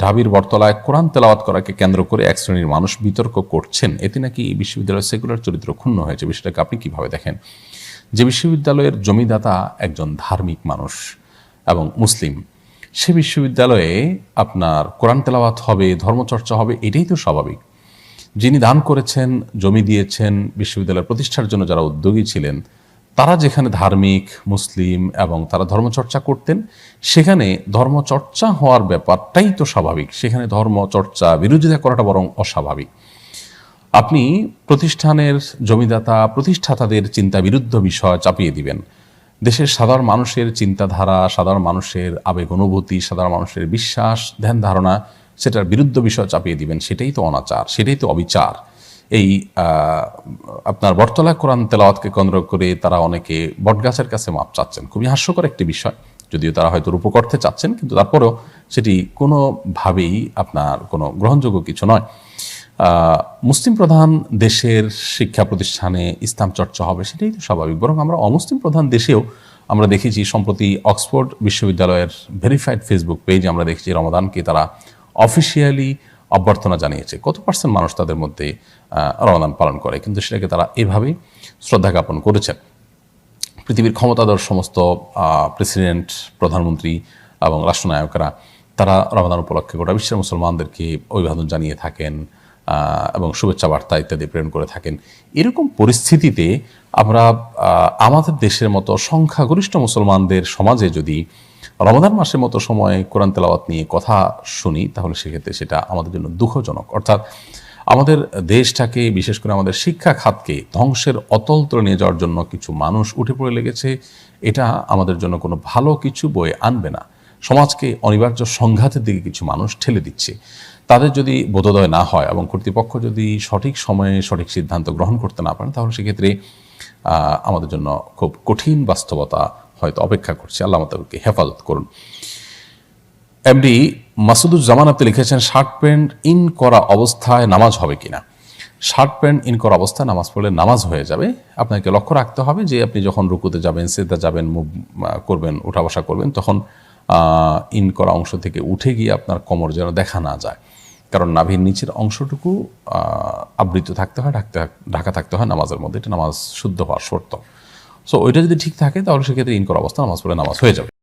ঢাবির বটতলায় কোরআন তেলাওয়াত করাকে কেন্দ্র করে এক শ্রেণির মানুষ বিতর্ক করছেন। এতে নাকি এই বিশ্ববিদ্যালয়ের সেকুলার চরিত্র ক্ষুণ্ণ হয়েছে। বিষয়টাকে আপনি কীভাবে দেখেন? যে বিশ্ববিদ্যালয়ের জমিদাতা একজন ধার্মিক মানুষ এবং মুসলিম, সে বিশ্ববিদ্যালয়ে আপনার কোরআন তেলাওয়াত হবে, ধর্মচর্চা হবে, এটাই তো স্বাভাবিক। যিনি দান করেছেন, জমি দিয়েছেন, বিশ্ববিদ্যালয় প্রতিষ্ঠার জন্য যারা উদ্যোগী ছিলেন তারা যেখানে ধার্মিক, মুসলিম এবং তারা ধর্মচর্চা করতেন, সেখানে ধর্মচর্চা হওয়ার ব্যাপারটাই তো স্বাভাবিক। সেখানে ধর্মচর্চা বিরোধিতা করাটা বরং অস্বাভাবিক। আপনি প্রতিষ্ঠানের জমিদাতা, প্রতিষ্ঠাতাদের চিন্তা বিরুদ্ধ বিষয় চাপিয়ে দিবেন। দেশের সাধারণ মানুষের চিন্তাধারা, সাধারণ মানুষের আবেগ অনুভূতি, সাধারণ মানুষের বিশ্বাস, ধ্যান ধারণা, সেটার বিরুদ্ধ বিষয় চাপিয়ে দিবেন। সেটাই তো অনাচার, সেটাই তো অবিচার। এই আপনার বটতলা কোরআন তেলাওয়াতকে কেন্দ্র করে তারা অনেকে বটগাছের কাছে মাপ চাচ্ছেন। খুবই হাস্যকর একটি বিষয়। যদিও তারা হয়তো রূপকর্থে চাচ্ছেন, কিন্তু তারপরেও সেটি কোনোভাবেই আপনার কোনো গ্রহণযোগ্য কিছু নয়। মুসলিম প্রধান দেশের শিক্ষা প্রতিষ্ঠানে ইসলাম চর্চা হবে সেটাই তো স্বাভাবিক। বরং আমরা অমুসলিম প্রধান দেশেও আমরা দেখেছি সম্প্রতি অক্সফোর্ড বিশ্ববিদ্যালয়ের ভেরিফাইড ফেসবুক পেজ আমরা দেখেছি রমাদানকে তারা অফিসিয়ালি অভ্যর্থনা জানিয়েছে। কত পার্সেন্ট মানুষ তাদের মধ্যে রমাদান পালন করে? কিন্তু সেটাকে তারা এভাবেই শ্রদ্ধা জ্ঞাপন করেছেন। পৃথিবীর ক্ষমতাধর সমস্ত প্রেসিডেন্ট, প্রধানমন্ত্রী এবং রাষ্ট্রনায়করা, তারা রমাদান উপলক্ষে গোটা বিশ্বের মুসলমানদেরকে অভিবাদন জানিয়ে থাকেন। এবং শুভেচ্ছা বার্তা ইত্যাদি প্রেরণ করে থাকেন। এরকম পরিস্থিতিতে আমরা আমাদের দেশের মতো সংখ্যাগরিষ্ঠ মুসলমানদের সমাজে যদি রমাদান মাসের মতো সময়ে কোরআন তেলাওয়াত নিয়ে কথা শুনি, তাহলে সেক্ষেত্রে সেটা আমাদের জন্য দুঃখজনক। অর্থাৎ আমাদের দেশটাকে, বিশেষ করে আমাদের শিক্ষা খাতকে ধ্বংসের অতল তলে নিয়ে যাওয়ার জন্য কিছু মানুষ উঠে পড়ে লেগেছে, এটা আমাদের জন্য কোনো ভালো কিছু বয়ে আনবে না। সমাজকে অনিবার্য সংঘাতের দিকে কিছু মানুষ ঠেলে দিচ্ছে। তাদের যদি বোধোদয় না হয় এবং কর্তৃপক্ষ যদি সঠিক সময়ে সঠিক সিদ্ধান্ত গ্রহণ করতে না পারেন, তাহলে সেক্ষেত্রে আমাদের জন্য খুব কঠিন বাস্তবতা হয়তো অপেক্ষা করছে। আল্লাহ আমাদেরকে হেফাজত করুন। এমডি মাসুদুজ্জামান, আপনি লিখেছেন, শার্ট প্যান্ট ইন করা অবস্থায় নামাজ হবে কিনা? শার্ট প্যান্ট ইন করা অবস্থায় নামাজ পড়লে নামাজ হয়ে যাবে। আপনাকে লক্ষ্য রাখতে হবে যে, আপনি যখন রুকুতে যাবেন সেদা যাবেন, মুভ করবেন উঠা বসা করবেন, তখন ইন করা অংশ থেকে উঠে গিয়ে আপনার কোমর যেন দেখা না যায়। কারণ নাভির নিচের অংশটুকু আবৃত থাকতে হয়, ঢাকতে ঢাকা থাকতে হয় নামাজের মধ্যে। এটা নামাজ শুদ্ধ হওয়ার শর্ত। সো ওইটা যদি ঠিক থাকে, তাহলে সেক্ষেত্রে ইনকর অবস্থা নামাজ পড়ে নামাজ হয়ে যাবে।